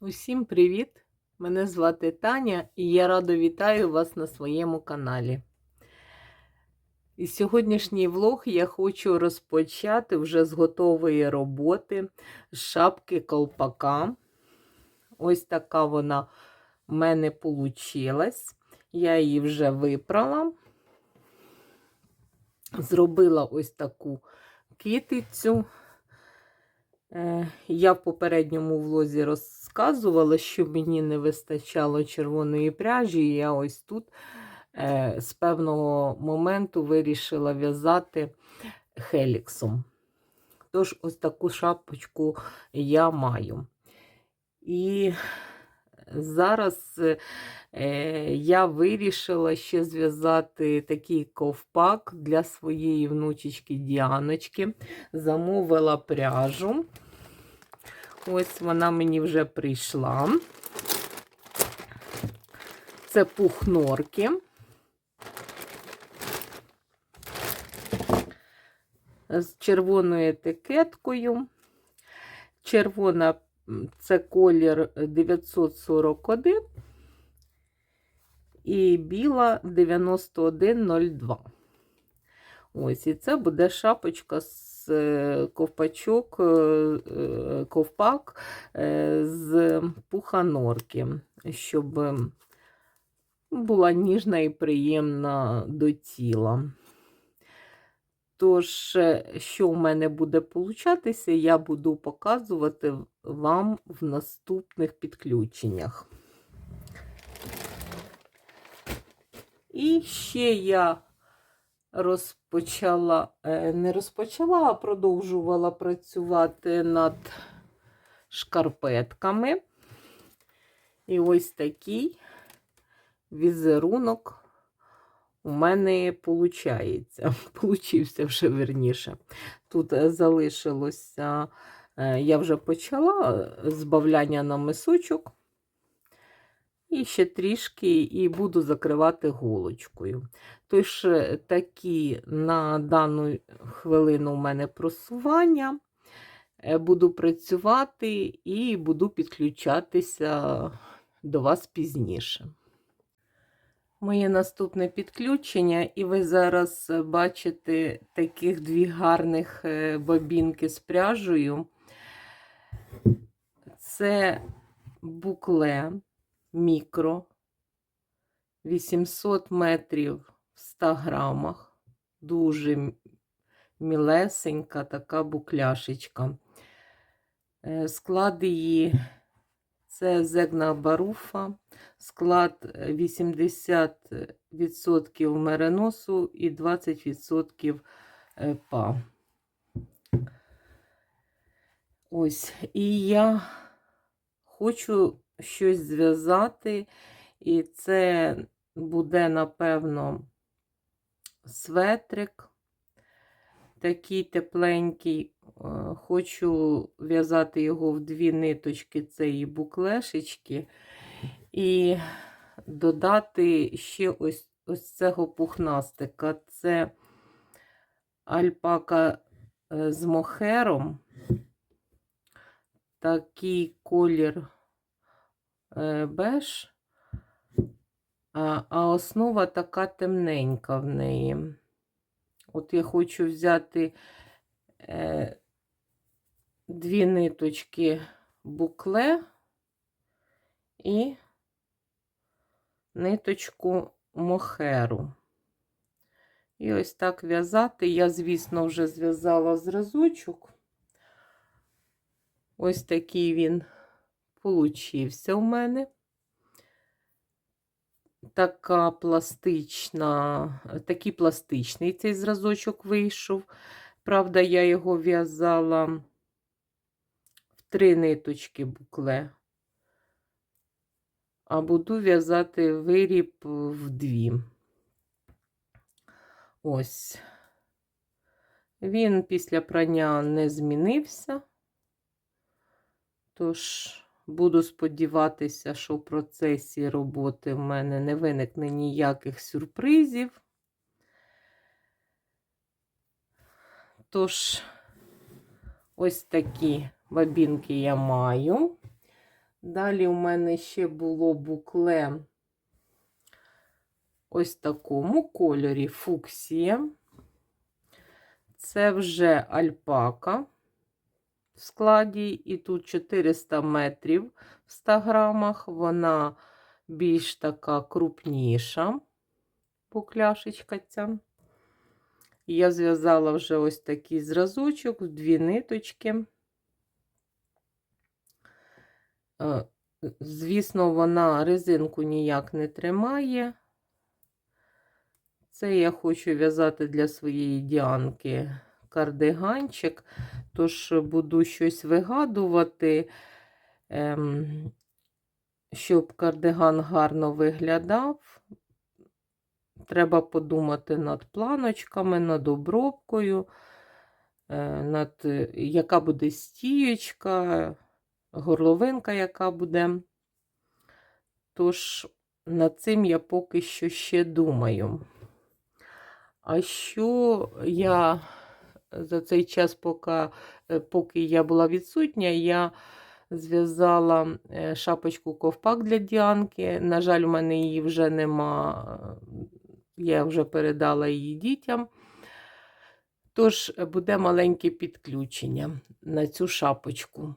Усім привіт! Мене звати Таня і я радо вітаю вас на своєму каналі. І сьогоднішній влог я хочу розпочати вже з готової роботи з шапки колпака. Ось така вона в мене вийшла. Я її вже випрала. Зробила ось таку китицю. Е, Я в попередньому влозі розказувала, що мені не вистачало червоної пряжі, і я ось тут е, з певного моменту вирішила в'язати хеліксом. Тож, ось таку шапочку я маю. І зараз е, я вирішила ще зв'язати такий ковпак для своєї внучечки Діаночки. Замовила пряжу. Ось вона мені вже прийшла. Це пух норки. З червоною етикеткою. Червона це колір 941 і біла 9102. Ось, і це буде шапочка з е, ковпачок, е, е, ковпак з пуханорки, щоб була ніжна і приємна до тіла. Тож, що в мене буде получатися, я буду показувати вам в наступних підключеннях. І ще я розпочала, е, не розпочала, а продовжувала працювати над шкарпетками. І ось такий візерунок у мене виходить. Получився вже верніше. Тут е, залишилося, е, я вже почала збавляння на мисочок. І ще трішки і буду закривати голочкою. Тож, е, такі на дану хвилину у мене просування. Буду працювати і буду підключатися до вас пізніше. Моє наступне підключення, і ви зараз бачите таких дві гарних е, бобінки з пряжею. Це букле мікро 800 метрів в 100 грамах. Дуже мілесенька така букляшечка. Е, склад її це зегна баруфа, склад 80% мереносу і 20% е, па. Ось, і я хочу щось зв'язати, і це буде, напевно, светрик, такий тепленький. Е, хочу в'язати його в дві ниточки цієї буклешечки, і додати ще ось ось цього пухнастика. Це альпака е, з мохером. Такий колір е, беж, а основа така темненька в неї. От я хочу взяти дві ниточки букле і ниточку мохеру. І ось так в'язати. Я, звісно, вже зв'язала зразочок. Ось такий він получився у мене. Така пластична, такий пластичний цей зразочок вийшов. Правда, я його в'язала три ниточки букле, а буду в'язати виріб в дві. Ось. Він після прання не змінився, тож буду сподіватися, що в процесі роботи в мене не виникне ніяких сюрпризів. Тож, ось такі бабінки я маю. Далі у мене ще було букле ось такому кольорі фуксія. Це вже альпака в складі, і тут 400 метрів в 100 грамах. Вона більш така крупніша покляшечка ця. Я зв'язала вже ось такий зразочок, дві ниточки. Звісно, вона резинку ніяк не тримає. Це я хочу в'язати для своєї діанки кардиганчик, тож буду щось вигадувати, ем, щоб кардиган гарно виглядав. Треба подумати над планочками, над обробкою, е, над яка буде стієчка, горловинка, яка буде. Тож, над цим я поки що ще думаю. А що я за цей час, поки, е, поки я була відсутня, я зв'язала е, шапочку ковпак для Діанки. На жаль, у мене її вже нема, я вже передала її дітям. Тож буде маленьке підключення на цю шапочку.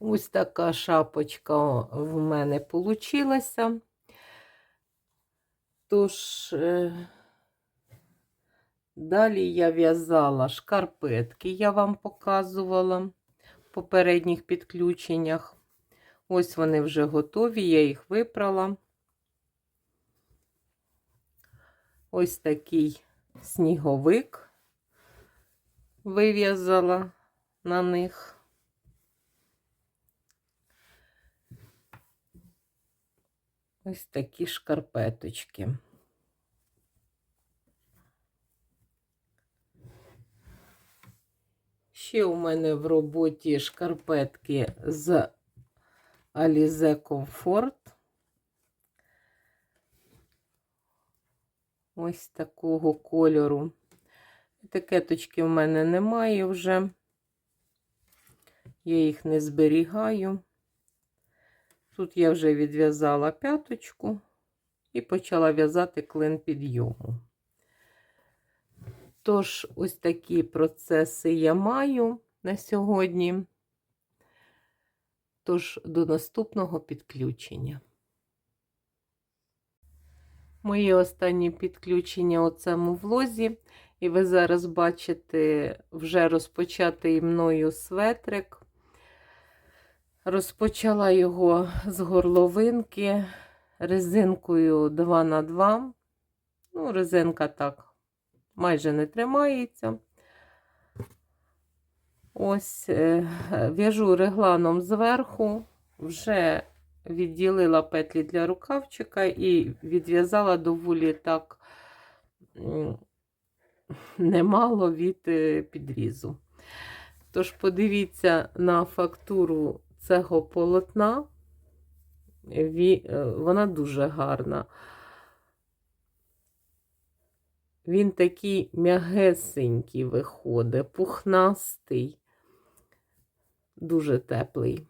Ось така шапочка в мене получилася. Тож, е, далі я в'язала шкарпетки, я вам показувала в попередніх підключеннях. Ось вони вже готові, я їх випрала. Ось такий сніговик вив'язала на них. Ось такі шкарпеточки. Ще у мене в роботі шкарпетки з Alize Comfort. Ось такого кольору. Етикеточки в мене немає вже. Я їх не зберігаю. Тут я вже відв'язала п'яточку і почала в'язати клин підйому. Тож, ось такі процеси я маю на сьогодні. Тож, до наступного підключення. Моє останнє підключення у цьому влозі, і ви зараз бачите вже розпочатий мною светрик. Розпочала його з горловинки резинкою 2х2. Ну, резинка так майже не тримається. Ось, е, в'яжу регланом зверху, вже відділила петлі для рукавчика і відв'язала доволі так немало від е, підрізу. Тож, подивіться на фактуру цього полотна, е, вона дуже гарна. Він такий м'ягесенький виходить, пухнастий, дуже теплий.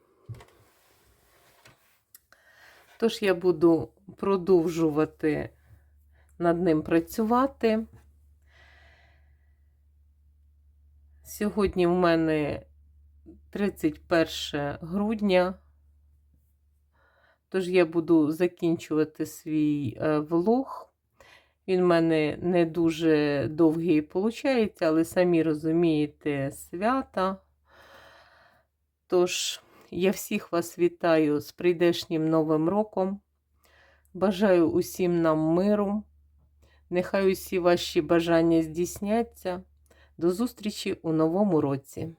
Тож я буду продовжувати над ним працювати. Сьогодні в мене 31 грудня. Тож я буду закінчувати свій е, влог. Він в мене не дуже довгий виходить, але самі розумієте, свята. Тож, я всіх вас вітаю з прийдешнім Новим роком. Бажаю усім нам миру. Нехай усі ваші бажання здійсняться. До зустрічі у новому році!